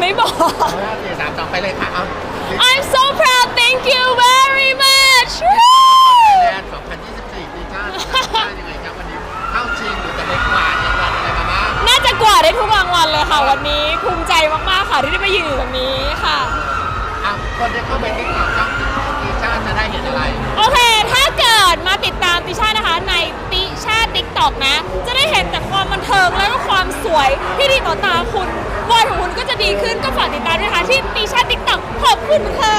ไม่บอกห้าสี่สามสองไปเลยค่ะเอา I'm so proud thank you very much แลนด์2024ปีชาติยังไงครับวันนี้เข้าชิงหรือจะเล็กกว่าเนี่ยวันอะไรมาบ้างน่าจะกว่าได้ทุกรางวัลเลยค่ะ วันนี้ภูมิใจมาก ๆ ค่ะที่ได้มายืนอยู่ตรงนี้ค่ะ อะคนที่เข้าไปที่ข่าวช่องปีชาติจะได้เห็นอะไรโอเค ถ้าเกิดมาติดตามติชานะคะในติชาติ๊กต็อกนะ จะได้เห็นแต่ความบันเทิงแล้วก็ความสวยที่ดีต่อตาคุณวันของคุณก็จะ ดีขึ้นก็ฝากติดตามด้วยนะคะที่ติชาติ๊กต็อกขอบคุณค่ะ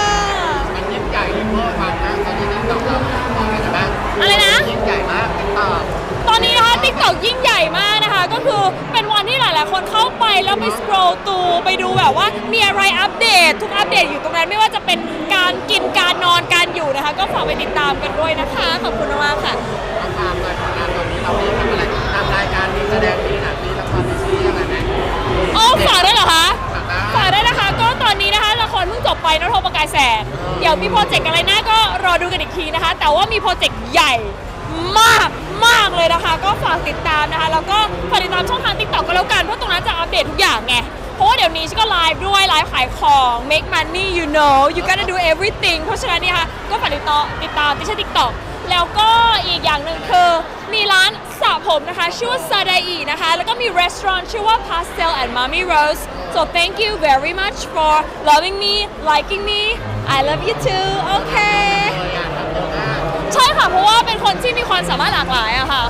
มันยิ่งใหญ่ที่เพิ่มความนะตอนนี้ติ๊กต็อกเราบอกกันนะบ้างอะไรนะยิ่งใหญ่มากติ๊กต็อกตอนนี้นะคะ t ิ k t o k ยิ่งใหญ่มากนะคะ ก็คือเป็นวันที่หลายๆคนเข้าไปแล้วไปสครอลตูไปดูแบบว่ามีอะไรอัปเดต ทุกอัปเดตอยู่ตรงนั้นไม่ว่าจะเป็นการกินการนอนการอยู่นะคะ ก็ฝากไปติดตามกันด้วยนะคะขอบคุณมากๆค่ะเอาความเลยผลงานตอนนี้เรามีทำอะไรทำรายการมีแสดงมีหนังมีละครมีซีรีส์อะไรไหมโอ้ฝากได้วยเหรอคะ จบไปนโทประกายแสงเดี๋ยวมีโปรเจกต์อะไรหน้าก็รอดูกันอีกทีนะคะ แต่ว่ามีโปรเจกต์ใหญ่มากมากเลยนะคะ ก็ฝากติดตามนะคะ แล้วก็ฝากติดตามช่องทางติ๊กต็อกก็แล้วกัน เพราะตรงนั้นจะอัปเดตทุกอย่างไง เพราะว่าเดี๋ยวนี้ฉันก็ไลฟ์ด้วย ไลฟ์ขายของ make money you know you gotta do everything เพราะฉะนั้นเนี่ยค่ะก็ฝากติดต่อติดตามที่ช่ติ๊กต็อกแล้วก็อีกอย่างหนึ่งคือ มีร้านสระผมนะคะ ชื่อว่าซาดาอีนะคะ แล้วก็มีร้านชื่อว่า Pastel and Mommy Rose so thank you very much for loving me liking me I love you too okay ใช่ค่ะเพราะว่าเป็นคนที่มีความสามารถหลากหลายอะค่ะ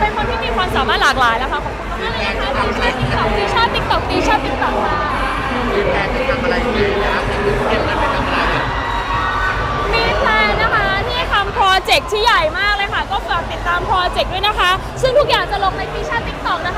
เป็นคนที่มีความสามารถหลากหลายแล้วค่ะขอบคุณมากเลยนะคะตีชาติ๊กต็อกตีชาติ๊กตอกตีชาติ๊กต็อกค่ะมีแพนจะทำอะไรอยู่นะครับเก็นไปทำอะไรมีแพลนนะคะที่ทำโปรเจกต์ที่ใหญ่มากเลยค่ะ ก็ฝากติดตามโปรเจกต์ด้วยนะคะ ซึ่งทุกอย่างจะลงในตีชาติ๊กต็อกนะคะ